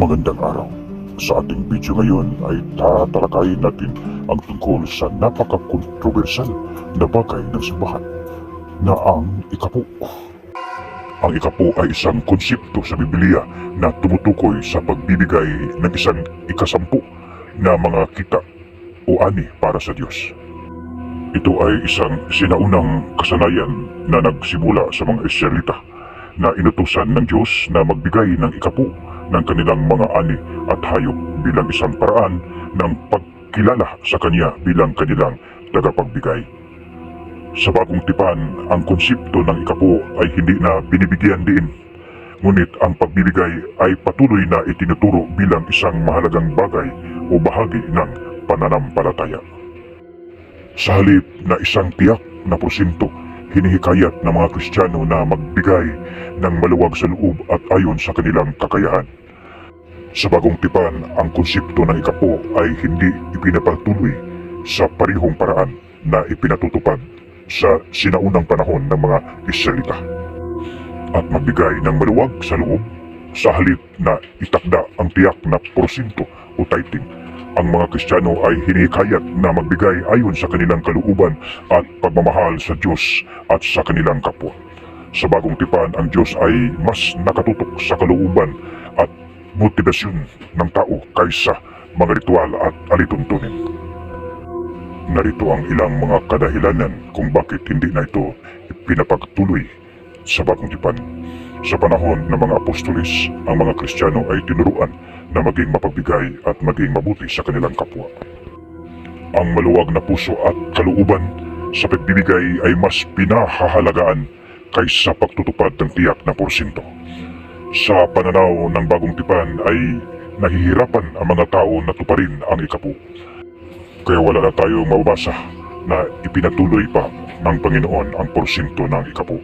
Magandang araw. Sa ating video ngayon ay tatalakayin natin ang tungkol sa napaka-kontrobersyal na bagay ng simbahan na ang ikapo. Ang ikapo ay isang konsepto sa Biblia na tumutukoy sa pagbibigay ng isang ikasampu na mga kita o ani para sa Diyos. Ito ay isang sinaunang kasanayan na nagsimula sa mga Israelita na inutusan ng Diyos na magbigay ng ikapu ng kanilang mga ani at hayop bilang isang paraan ng pagkilala sa Kanya bilang kanilang tagapagbigay. Sa bagong tipan, ang konsepto ng ikapu ay hindi na binibigyan din. Ngunit ang pagbibigay ay patuloy na itinuturo bilang isang mahalagang bagay o bahagi ng pananampalataya. Sa halip na isang tiyak na porsyento, hinihikayat ng mga Kristiyano na magbigay ng maluwag sa loob at ayon sa kanilang kakayahan. Sa bagong tipan, ang konsepto ng ikapo ay hindi ipinapatuloy sa parihong paraan na ipinatutupad sa sinaunang panahon ng mga Israelita. At magbigay ng maluwag sa loob sa halip na itakda ang tiyak na porsyento o tithing ang mga Kristiyano ay hinikayat na magbigay ayon sa kanilang kalooban at pagmamahal sa Diyos at sa kanilang kapwa. Sa bagong tipan, ang Diyos ay mas nakatutok sa kalooban at motibasyon ng tao kaysa mga ritual at alituntunin. Narito ang ilang mga kadahilanan kung bakit hindi na ito pinapagtuloy sa bagong tipan. Sa panahon ng mga apostolis, ang mga Kristiyano ay tinuruan na maging mapagbigay at maging mabuti sa kanilang kapwa. Ang maluwag na puso at kalooban sa pagbibigay ay mas pinahahalagaan kaysa pagtutupad ng tiyak na porsinto. Sa pananaw ng bagong tipan ay nahihirapan ang mga tao na tuparin ang ikapu. Kaya wala na tayong mababasa na ipinatuloy pa ng Panginoon ang porsinto ng ikapu.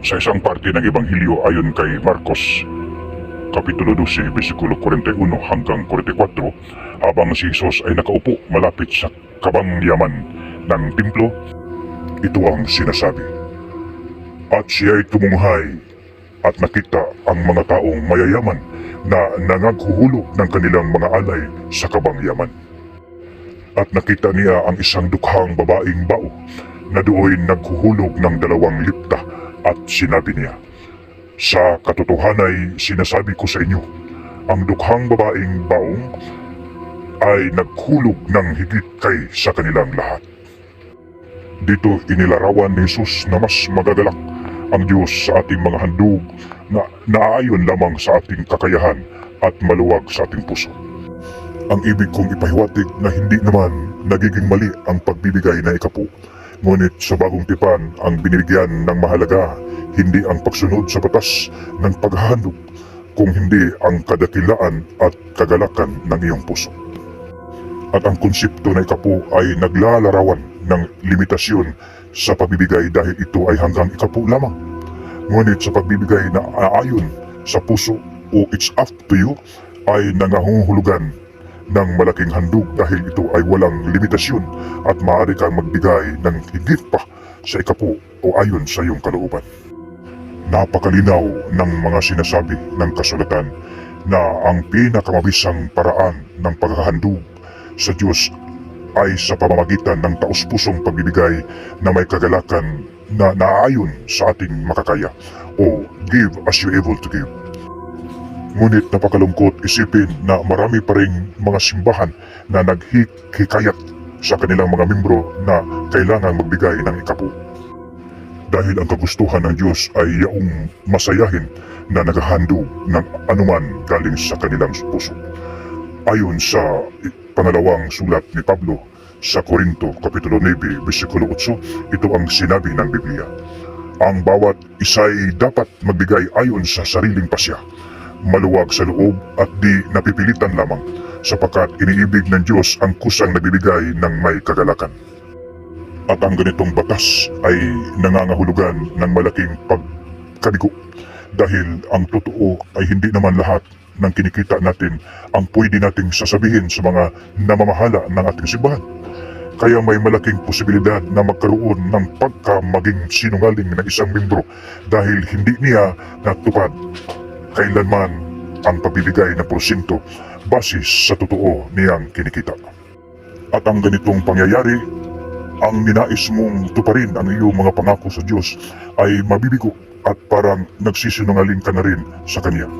Sa isang parte ng Ebanghelyo ayon kay Marcos, Kapitulo 12, versikulo 41 hanggang 44, habang si Jesus ay nakaupo malapit sa kabang yaman ng templo, ito ang sinasabi. At siya ay tumunghay at nakita ang mga taong mayayaman na nangaghuhulog ng kanilang mga alay sa kabang yaman. At nakita niya ang isang dukhang babaeng bao na doon naghuhulog ng dalawang lipta at sinabi niya, Sa katotohanay sinasabi ko sa inyo, ang dukhang babaeng baong ay naghulog ng higit kay sa kanilang lahat. Dito inilarawan ni Jesus na mas magagalak ang Diyos sa ating mga handog na naayon lamang sa ating kakayahan at maluwag sa ating puso. Ang ibig kong ipahiwatig na hindi naman nagiging mali ang pagbibigay na ikapu. Ngunit sa bagong tipan, ang binibigyan ng mahalaga, hindi ang pagsunod sa batas ng paghahandog, kung hindi ang kadakilaan at kagalakan ng iyong puso. At ang konsepto na ikapu ay naglalarawan ng limitasyon sa pagbibigay dahil ito ay hanggang ikapu lamang. Ngunit sa pagbibigay na aayon sa puso o it's up to you ay nangahulugan ng malaking handog dahil ito ay walang limitasyon at maaari kang magbigay ng higit pa sa ikapu o ayon sa iyong kalooban. Napakalinaw ng mga sinasabi ng kasulatan na ang pinakamabisang paraan ng paghahandog sa Diyos ay sa pamamagitan ng taus-pusong pagbibigay na may kagalakan na naayon sa ating makakaya o give as you able to give. Ngunit napakalungkot isipin na marami pa rin mga simbahan na naghikayat sa kanilang mga membro na kailangan magbigay ng ikapu. Dahil ang kagustuhan ng Diyos ay yaong masayahin na naghahandog ng anuman galing sa kanilang puso. Ayon sa pangalawang sulat ni Pablo sa Korinto, Kapitulo 9, versikulo 8, ito ang sinabi ng Biblia. Ang bawat isa'y dapat magbigay ayon sa sariling pasya, maluwag sa loob at di napipilitan lamang, sapagkat iniibig ng Diyos ang kusang nagbibigay ng may kagalakan. At ang ganitong batas ay nangangahulugan ng malaking pagkabigo dahil ang totoo ay hindi naman lahat ng kinikita natin ang pwede nating sasabihin sa mga namamahala ng ating simbahan. Kaya may malaking posibilidad na magkaroon ng pagka maging sinungaling ng isang membro dahil hindi niya natupad kailanman ang pagbibigay ng porsyento base sa totoo niyang kinikita. At ang ganitong pangyayari, ang ninais mong tuparin ang iyong mga pangako sa Diyos ay mabibigo at parang nagsisinungaling ka na rin sa Kanya.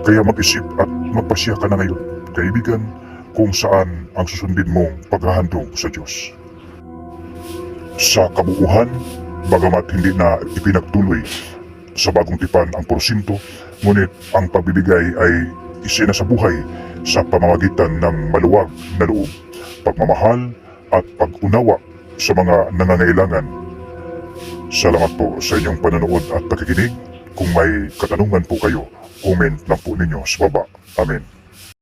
Kaya mag-isip at magpasya ka na ngayon, kaibigan, kung saan ang susundin mong paghahandog sa Diyos. Sa kabuuhan, bagamat hindi na ipinagtuloy sa bagong tipan ang porsinto, ngunit ang pagbibigay ay isinasabuhay sa pamamagitan ng maluwag na loob, pagmamahal at pag-unawa sa mga nangangailangan. Salamat po sa inyong panonood at pakikinig. Kung may katanungan po kayo, comment lang po ninyo sa baba. Amen.